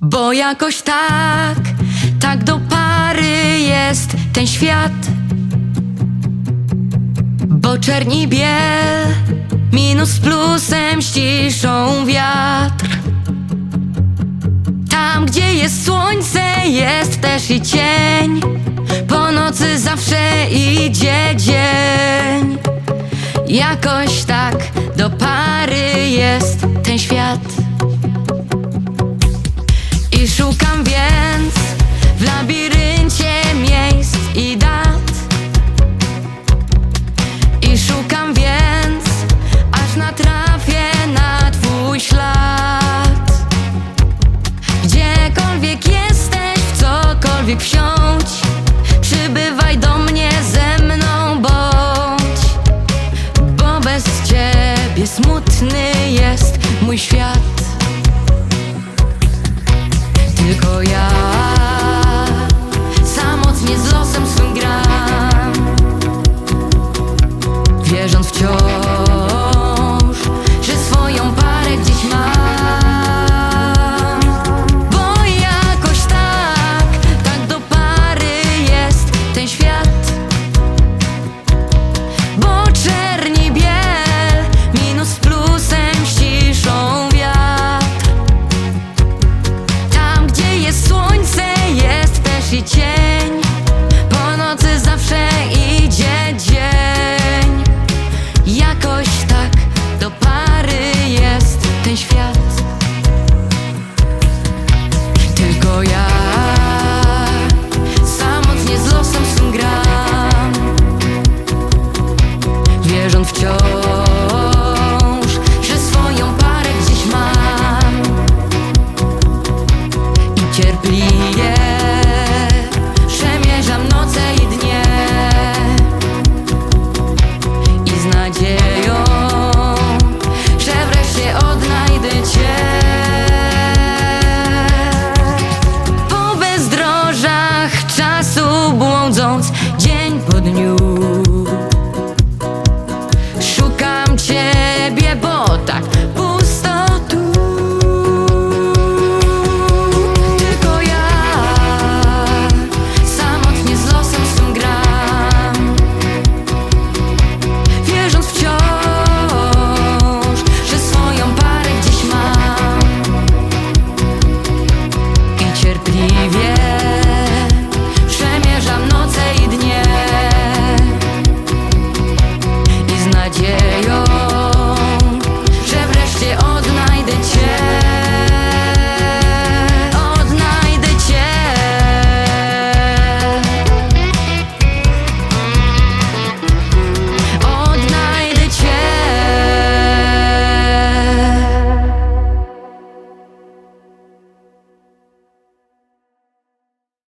Bo jakoś tak, tak do pary jest ten świat. Bo czerni biel, minus plusem ściszą wiatr. Tam, gdzie jest słońce, jest też i cień. Po nocy zawsze idzie dzień. Jakoś tak do pary jest ten świat. I szukam więc w labiryncie miejsc i dat. I szukam więc, aż natrafię na Twój ślad. Gdziekolwiek jesteś, w cokolwiek wsiądź, przybywaj do mnie ze mną bądź. Bo bez ciebie smutny jest mój świat. 健やか